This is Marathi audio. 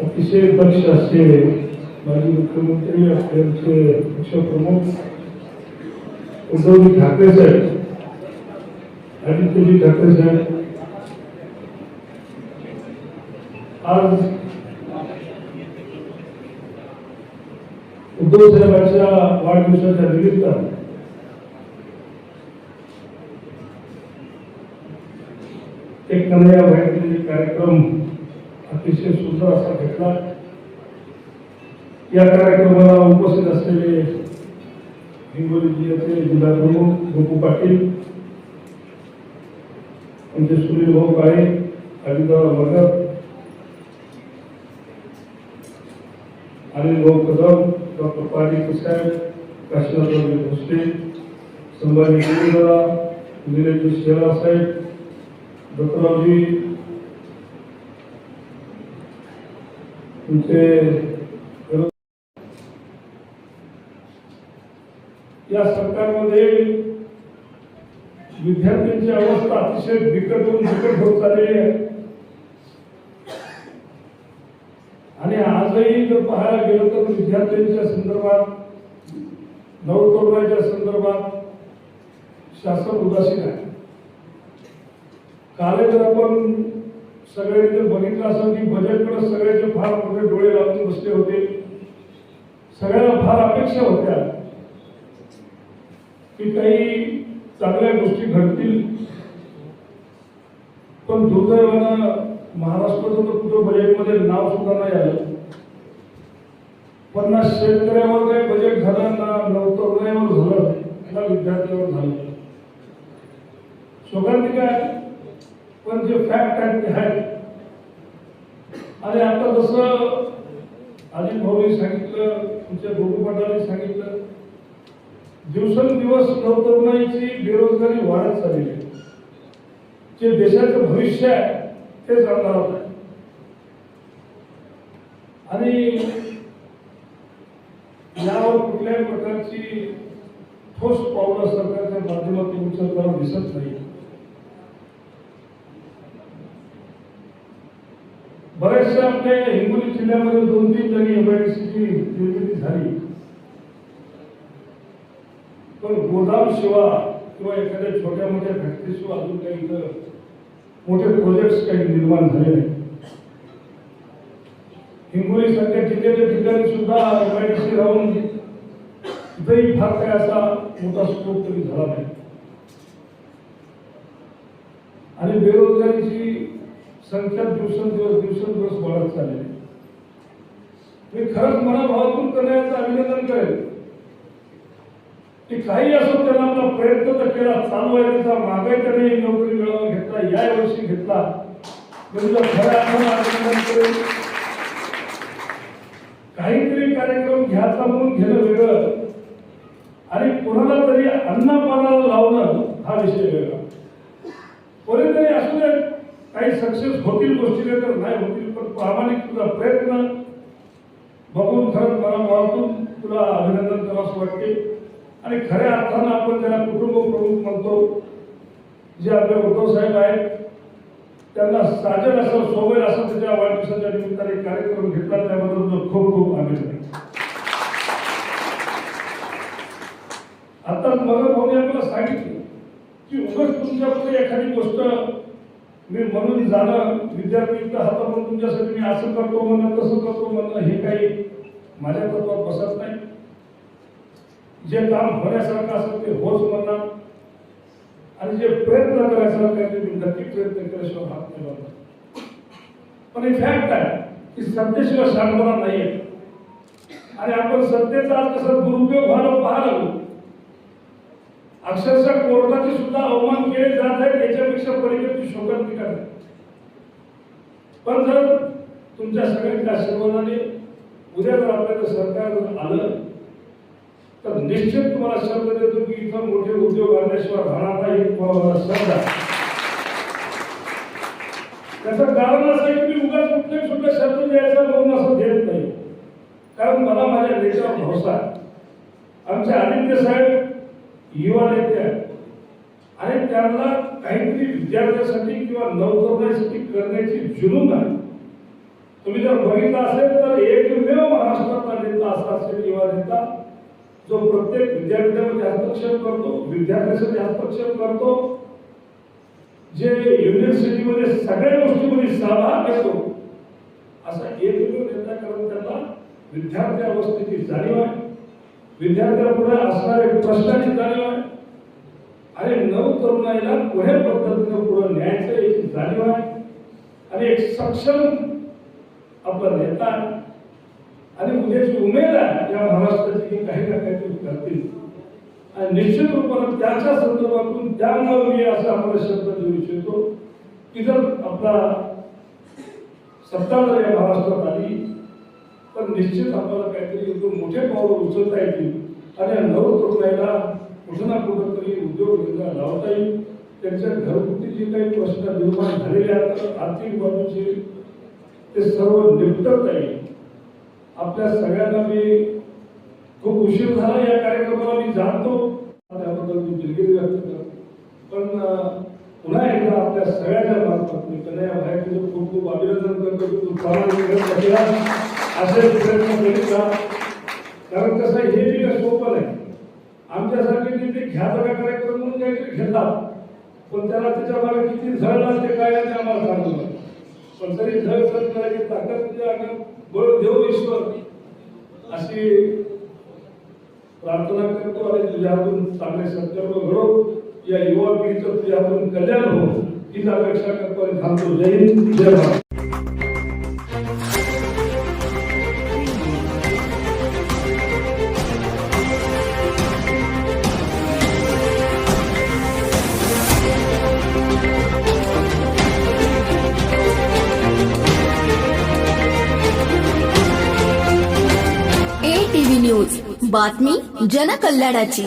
अतिशय दक्ष असे माजी मुख्यमंत्री त्यांचे पक्षप्रमुख उद्धवजी ठाकरे साहेब आदित्यजी ठाकरे साहेब. आज उद्धव साहेबांच्या वाढदिवसाच्या निमित्तानं एक कन्हैया वैद्य कार्यक्रम अतिशय सुंदर असा घेतला. या कार्यक्रमाला उपस्थित असलेले हिंगोली जिल्ह्याचे जिल्हा प्रमुख गोपू पाटील, आमचे सुनील भाऊ काळे अजितराव भगत अनिल भाऊ कदम, डॉक्टर पारिक साहेब काशीनाथराव भोसले, संभाजी निलेश शेरा साहेब दत्तरावजी तुमचे या सरकारमध्ये विद्यार्थ्यांची अवस्था अतिशय बिकट होऊन बिकट होत चाललेली आहे आणि आजही जर पाहायला गेलं तर विद्यार्थ्यांच्या संदर्भात नवतरुणाच्या संदर्भात शासन उदासीन आहे काल जर आपण सगळ्यांनी जर बघितलं असं की बजेटकडे सगळ्याचे फार मोठे डोळे लावून बसले होते. सगळ्यांना फार अपेक्षा होत्या की काही चांगल्या गोष्टी घडतील. पण दुर्दैवानं महाराष्ट्राचं तर कुठं बजेटमध्ये नाव सुद्धा नाही आलं. पण ना शेतकऱ्यावर काही बजेट झालं ना नवतरुणावर झालं ना विद्यार्थ्यावर झालं. शोकांतिक काय? पण जे फॅक्ट आहेत ते आहेत आणि आता जसं अजित भाऊनी सांगितलं तुमच्या गोपीपाटाने सांगितलं दिवसेंदिवस नवतरुणाईची बेरोजगारी वाढत चाललेली आहे. जे देशाचं भविष्य आहे ते जाणार होत. आहे आणि यावर कुठल्याही प्रकारची ठोस पावलं सरकारच्या माध्यमातून उचलताना दिसत नाही. बऱ्याचशा आपल्या हिंगोली जिल्ह्यामध्ये दोन तीन जणी एमआयडीसीची निर्मिती झाली. पण गोदाम शिवा किंवा एखाद्या छोट्या मोठ्या फॅक्टरी अजून काही इथं मोठे प्रोजेक्ट्स काही निर्माण झाले नाही हिंगोली सारख्या जिल्ह्याच्या ठिकाणी सुद्धा एमआयडीसी राहून तिथेही फार काय असा मोठा स्कोप तरी झाला नाही. आणि बेरोजगारीची संख्या दिवसेंदिवस दिवसेंदिवस वाढत चालली. मी खरंच मनाभावातून करण्याचं अभिनंदन करेल की काही असो त्याला आपला प्रयत्न तर केला चालू आहे त्याचा मागे त्याने नोकरी मिळवून घेतला या वर्षी घेतला. खऱ्या काहीतरी कार्यक्रम घ्यायचा म्हणून घेणं वेगळं. आणि कोणाला तरी अन्नापानाला लावणं हा विषय वेगळा. कोणीतरी असू दे काही सक्सेस होतील गोष्टीने तर नाही होतील पण प्रामाणिक तुझा प्रयत्न. बघून खरंच मला भावातून तुला अभिनंदन करावं वाटते. आणि खऱ्या अर्थानं आपण त्याला कुटुंब प्रमुख म्हणतो जे आपले उद्धव साहेब आहेत त्यांना साजन असं सोबत असं त्याच्या वाढदिवसाच्या निमित्ताने कार्यक्रम घेतला त्याबद्दल तुझं खूप खूप अभिनंदन. आता मग भाऊने आपल्याला सांगितलं की उगच तुमच्याकडे एखादी गोष्ट मी म्हणून जाणं विद्यार्थी इथं म्हणून तुमच्यासाठी मी असं करतो म्हणणं तसं करतो म्हणणं हे काही माझ्या तत्वात बसत नाही. जे काम होण्यासारखं असेल ते होच म्हणणार. आणि जे प्रयत्न करायचं आहे ते मी नक्की प्रयत्न केल्याशिवाय हात नाही बनणार पण हे फॅक्ट आहे की सत्तेशिवाय शांतपणा नाही आहे आणि आपण सत्तेचा आज दुरुपयोग व्हायला पाहायला लागलो अक्षरशः कोर्टाचे सुद्धा अवमान केले जात आहे त्याच्यापेक्षा पलीकडची शोकांतिका नाही पण जर तुमच्या सगळ्यांच्या आशीर्वादाने उद्या जर आपल्याला सरकार आलं तर निश्चित तुम्हाला शब्द देतो की इथं मोठे उद्योग आणल्याशिवाय राहणार नाही तुम्हाला शब्द त्याचं कारण असं आहे की मी उगाच कुठले कुठले शब्द द्यायचा म्हणून असं देत नाही. कारण मला माझ्या देशावर भरोसा आमचे आदित्य साहेब युवा नेते आहेत आणि त्यांना काहीतरी विद्यार्थ्यासाठी किंवा नवतरुणासाठी करण्याची जुनून आहे तुम्ही जर बघितलं असेल तर एकमेव महाराष्ट्रातला नेता असा असेल युवा नेता जो प्रत्येक विद्यापीठामध्ये हस्तक्षेप करतो विद्यार्थ्यासाठी हस्तक्षेप करतो जे युनिव्हर्सिटीमध्ये सगळ्या गोष्टीमध्ये सहभाग घेतो असा एकमेव नेता करून त्याला विद्यार्थी अवस्थेची जाणीव आहे. विद्यार्थ्यांपुढे असणारे प्रश्नाची जाणीव आहे. आणि नव तरुणाईला कोण्या पद्धतीनं पुढे न्यायचं याची जाणीव आहे. आणि एक सक्षम आपला नेता आणि उद्याची उमेद आहे या महाराष्ट्राची की काही ना काहीतरी करतील. आणि निश्चित रूपानं त्याच्या संदर्भातून त्यामुळे मी असा आपला शब्द देऊ इच्छितो की जर आपला सत्ता जर या महाराष्ट्रात आली निश्चित आपल्याला काहीतरी एकदम मोठे पावलं उचलता येतील आणि नव तरुणाईला कुठं ना कुठं तरी उद्योगधंदा लावता येईल. त्यांच्या घरगुती जे काही प्रश्न निर्माण झालेले आहेत आर्थिक बाजूचे ते सर्व निपटवता येईल. आपल्या सगळ्यांना मी खूप उशीर झाला या कार्यक्रमाला. मी जाणतो. त्याबद्दल मी दिलगिरी व्यक्त करतो. पण पुन्हा एकदा आपल्या सगळ्यांच्या मार्फत मी कन्हैया भायकीचं खूप खूप अभिनंदन करतो की तू प्रामाणिक असे प्रयत्न करीत राहा कारण कसं हे बी काय सोपं नाही. आमच्यासारखे नेते घ्या बघा कार्यक्रम म्हणून काहीतरी घेतात. पण त्याला त्याच्यामागे किती झळ लागते काय ते आम्हाला सांगू नका. पण तरी झळ सर करायची ताकद म्हणजे तुझ्या अंगात बळ देऊ ईश्वर. अशी प्रार्थना करतो आणि तुझ्या हातून चांगले संकल्प घडवू. या युवा पिढीचं तुझ्या आपण कल्याण हो हीच अपेक्षा करतो थांबतो जय हिंद जय भारत. न्यूज बातमी जनकल्याणाची.